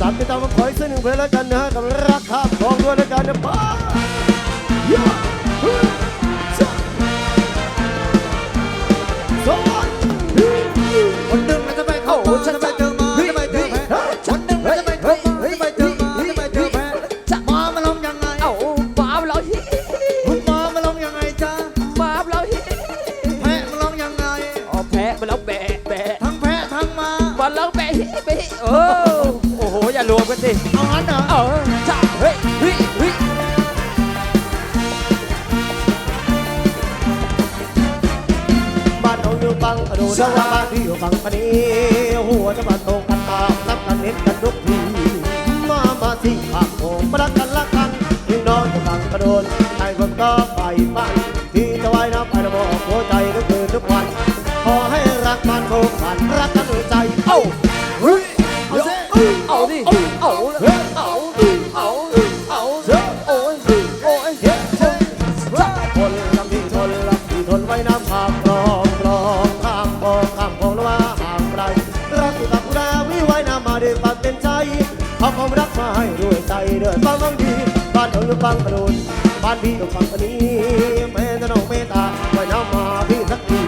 สามติดตามมาขออีกสักหนึ่งเพลงแล้วกันนะฮะกับรักข้ามคลองด้วยแล้วกันนะป้าย่าฮ้ยจ้าสวัสดีคนหนึ่งมันจะไปเข้ามาจะไปเจอมาจะไปเจอแพ้คนหนึ่งมันจะไปเข้ามาจะไปเจอมาจะไปเจอแพ้มามาลองยังไงเอ้ามาเราฮิคุณมามาลองยังไงจ้ามาเราฮิแพ้มาลองยังไงอ๋อแพ้มาแล้วแบะแบะทั้งแพ้ทั้งมามาแล้วแบะฮิแบะฮิเออโอ้ รวมกันสิเอางั้นเหรอเออจ้าเฮ้ยเฮ้ยเฮ้ยบ้านเราอยู่บังอโดดว่าบ้านที่อยู่ฝั่งปนีหัวจะมาตรงกันตามนับกันเน้นกันทุกทีมามาสิปากโป่งรักกันรักกันยิ่งนอนอยู่ฝั่งกระโดนใจคนก็ไปบ้านที่จะว่ายน้ำไประบอกหัวใจก็คือทุกวัน ขอให้รักมันคงฝันรักกัน เอาดิเอาเอาเอาเอาโอ้ยโอ้ยคนลำที่ทนลำที่ทนไว้น้ำข้ามคลองคลองข้ามคลองข้ามคลองแล้วว่าห่างไกลรักที่ตักดาวิไว้น้ำมาด้วยความเต็มใจเอาความรักมาให้ด้วยใจเดือดฟังบางทีบ้านเราอยู่ฟังกระโดนบ้านพี่อยู่ฝั่งปนี้แม่จะน้องเมตตาไว้น้ำมาพี่สักที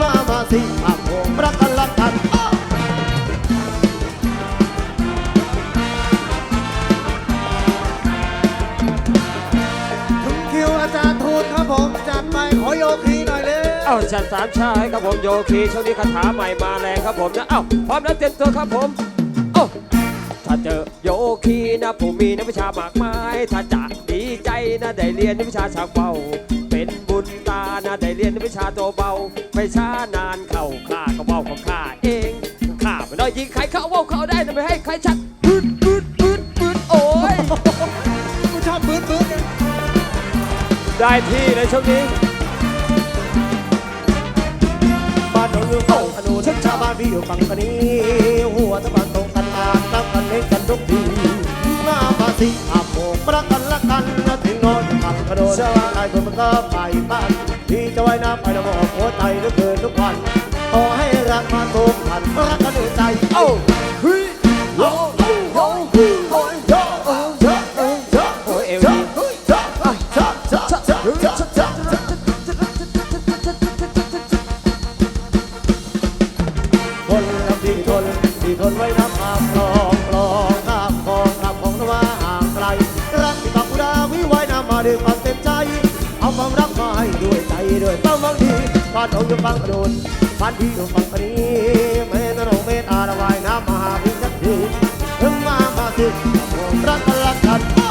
มามาสิข้า จัดไปขอโยคีหน่อยเลยเอาจัดสามชาให้ครับผมโยคีช่วงนี้คาถาใหม่มาแรงครับผมนะเอ้าพร้อมแล้วเตรียมตัวครับผมโอ้ถ้าเจอโยคีนะผมมีนักวิชามากมายถ้าจะดีใจนะได้เรียนนักวิชาชักเบาเป็นบุญตานะได้เรียนนักวิชาตัวเบาไม่ช้านานเข้าข้าก็เบาของข้าเองข้าไม่ได้ยิงใครเข้าเว่าเขาได้นะไม่ให้ใครชักปืดปืดปืดปืดโอ้ยกูชอบปืนปืนได้ที่เลยช่วงนี้านเราอยู่ฝั่งอนุชชาวบ้านพี่อยู่ฝั่งปนี้หัวตะวันตรงกันอ่านนับกันเล่นกันทุกทีหน้าภาษีอาโบกรักกันรักกันนะถึงนอนฝั่งกระโดดชายคนมันก็ไปบ้านพี่จะไว้น้ำไปนะบอกหัวใจเหลือเกินทุกวันขอให้รักมาทุกพันรักกันด้วยใจเอ้า ที่ทนไว้น้ำอามคลองคลองข้ามกองข้ามคลองนว่าห่างไกลรักที่ตักอุดาวิไว้น้ำมาด้วยความเต็มใจ เอาความรักมาให้ด้วยใจด้วยเป้าบางทีบ้านเราอยู่ฝั่งกระโดนบ้านพี่อยู่ฝั่งปนี้เม่ตะนงเมตตาระวายน้ำมาหาพี่สักทีถึงมามาสิผมรักกันรักกัน